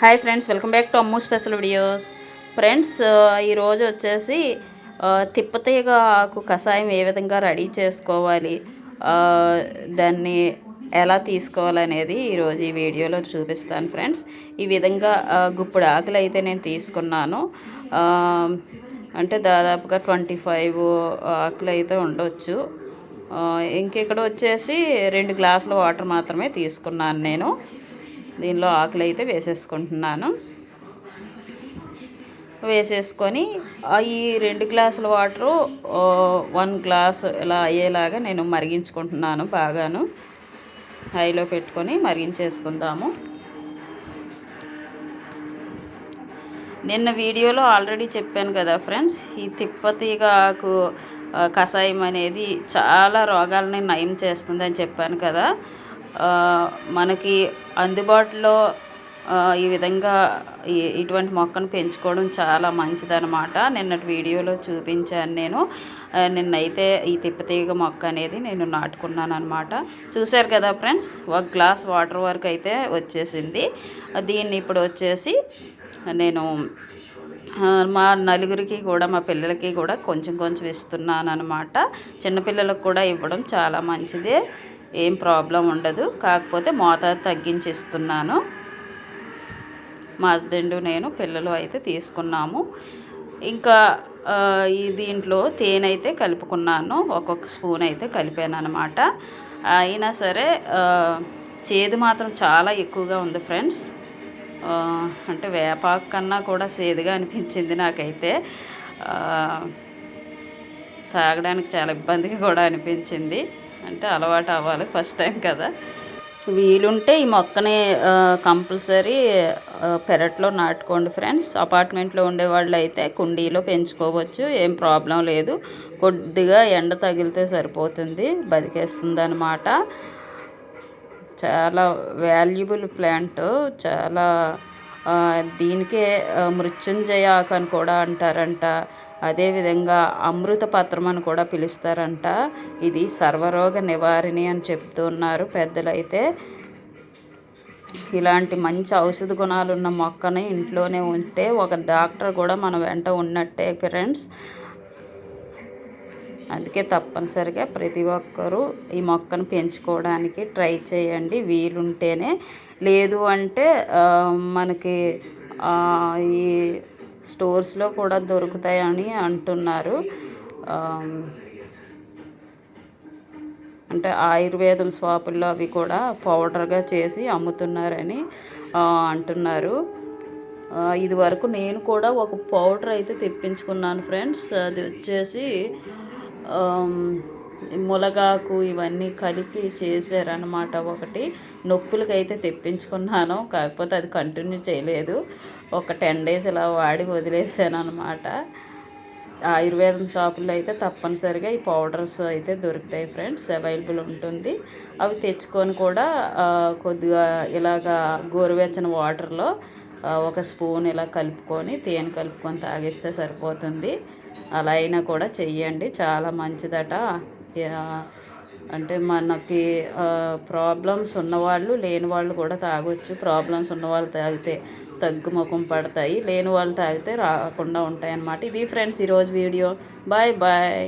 Hi friends welcome back to Ammu special videos friends ఈరోజు వచ్చేసి uh, తిప్పతీగ ఆకు కషాయం ఏ విధంగా రెడీ చేసుకోవాలి uh, దాన్ని ఎలా తీసుకోవాలనేది ఈరోజు ఈ వీడియోలో చూపిస్తాను ఫ్రెండ్స్ ఈ విధంగా uh, గుప్పుడు ఆకులు అయితే నేను తీసుకున్నాను. Um, అంటే దాదాపుగా ట్వంటీ ఫైవ్ ఆకులు అయితే ఉండొచ్చు. ఆ, ఇంకెక్కడ వచ్చేసి రెండు గ్లాసుల వాటర్ మాత్రమే తీసుకున్నాను నేను. దీనిలో ఆకులు అయితే వేసేసుకుంటున్నాను. వేసేసుకొని ఈ రెండు గ్లాసుల వాటరు వన్ గ్లాస్ ఇలా అయ్యేలాగా నేను మరిగించుకుంటున్నాను బాగాను. హైలో పెట్టుకొని మరిగించేసుకుందాము. నిన్న వీడియోలో ఆల్రెడీ చెప్పాను కదా ఫ్రెండ్స్ ఈ తిప్పతీగ ఆకు కషాయం అనేది చాలా రోగాలని నయం చేస్తుందని చెప్పాను కదా. మనకి అందుబాటులో ఈ విధంగా ఇటువంటి మొక్కను పెంచుకోవడం చాలా మంచిదన్నమాట. నిన్నటి వీడియోలో చూపించాను నేను. నిన్నైతే ఈ తిప్పతీగ మొక్క అనేది నేను నాటుకున్నాను అనమాట చూశారు కదా ఫ్రెండ్స్ ఒక గ్లాస్ వాటర్ వరకు అయితే వచ్చేసింది. దీన్ని ఇప్పుడు వచ్చేసి నేను మా నలుగురికి కూడా మా పిల్లలకి కూడా కొంచెం కొంచెం ఇస్తున్నాను అనమాట చిన్నపిల్లలకు కూడా ఇవ్వడం చాలా మంచిదే. ఏం ప్రాబ్లం ఉండదు. కాకపోతే మోతాదు తగ్గించి ఇస్తున్నాను మా హస్బెండ్ నేను పిల్లలు అయితే తీసుకున్నాము. ఇంకా ఈ దీంట్లో తేనె అయితే కలుపుకున్నాను. ఒక్కొక్క స్పూన్ అయితే కలిపాను అనమాట అయినా సరే చేదు మాత్రం చాలా ఎక్కువగా ఉంది ఫ్రెండ్స్. అంటే వేపాకు కన్నా కూడా చేదుగా అనిపించింది నాకైతే. తాగడానికి చాలా ఇబ్బందిగా కూడా అనిపించింది. అంటే అలవాటు అవ్వాలి ఫస్ట్ టైం కదా. వీలుంటే ఈ మొక్కని కంపల్సరీ పెరట్లో నాటుకోండి ఫ్రెండ్స్ అపార్ట్మెంట్లో ఉండే వాళ్ళు అయితే కుండీలో పెంచుకోవచ్చు ఏం ప్రాబ్లం లేదు. కొద్దిగా ఎండ తగిలితే సరిపోతుంది బతికేస్తుంది అనమాట చాలా వాల్యుబుల్ ప్లాంట్ చాలా దీనికే ఆ, మృత్యుంజయ ఆకు అని కూడా అంటారంట. అదేవిధంగా అమృత పత్రం అని కూడా పిలుస్తారంట. ఇది సర్వరోగ నివారిణి అని చెప్తున్నారు పెద్దలైతే. ఇలాంటి మంచి ఔషధ గుణాలు ఉన్న మొక్కని ఇంట్లోనే ఉంటే ఒక డాక్టర్ కూడా మన వెంట ఉన్నట్టే ఫ్రెండ్స్. అందుకే తప్పనిసరిగా ప్రతి ఒక్కరూ ఈ మొక్కను పెంచుకోవడానికి ట్రై చేయండి. వీలుంటేనే. లేదు అంటే మనకి ఈ స్టోర్స్లో కూడా దొరుకుతాయని అంటున్నారు. అంటే ఆయుర్వేదం షాపుల్లో అవి కూడా పౌడర్గా చేసి అమ్ముతున్నారని అంటున్నారు. ఇదివరకు ఇది వరకు నేను కూడా ఒక పౌడర్ అయితే తెప్పించుకున్నాను ఫ్రెండ్స్. అది వచ్చేసి ములగాకు ఇవన్నీ కలిపి చేశారనమాట ఒకటి నొప్పులకి అయితే తెప్పించుకున్నాను. కాకపోతే అది కంటిన్యూ చేయలేదు. ఒక టెన్ డేస్ ఇలా వాడి వదిలేసాను అనమాట ఆయుర్వేదం షాపుల్లో అయితే తప్పనిసరిగా ఈ పౌడర్స్ అయితే దొరుకుతాయి ఫ్రెండ్స్. అవైలబుల్ ఉంటుంది. అవి తెచ్చుకొని కూడా కొద్దిగా ఇలాగా గోరువెచ్చని వాటర్లో ఒక స్పూన్ ఇలా కలుపుకొని తేనె కలుపుకొని తాగిస్తే సరిపోతుంది. అలా అయినా కూడా చెయ్యండి. చాలా మంచిదట. అంటే మనకి ప్రాబ్లమ్స్ ఉన్నవాళ్ళు లేని వాళ్ళు కూడా తాగొచ్చు. ప్రాబ్లమ్స్ ఉన్నవాళ్ళు తాగితే తగ్గుముఖం పడతాయి. లేని వాళ్ళు తాగితే రాకుండా ఉంటాయి అన్నమాట ఇది ఫ్రెండ్స్ ఈరోజు వీడియో. Bye bye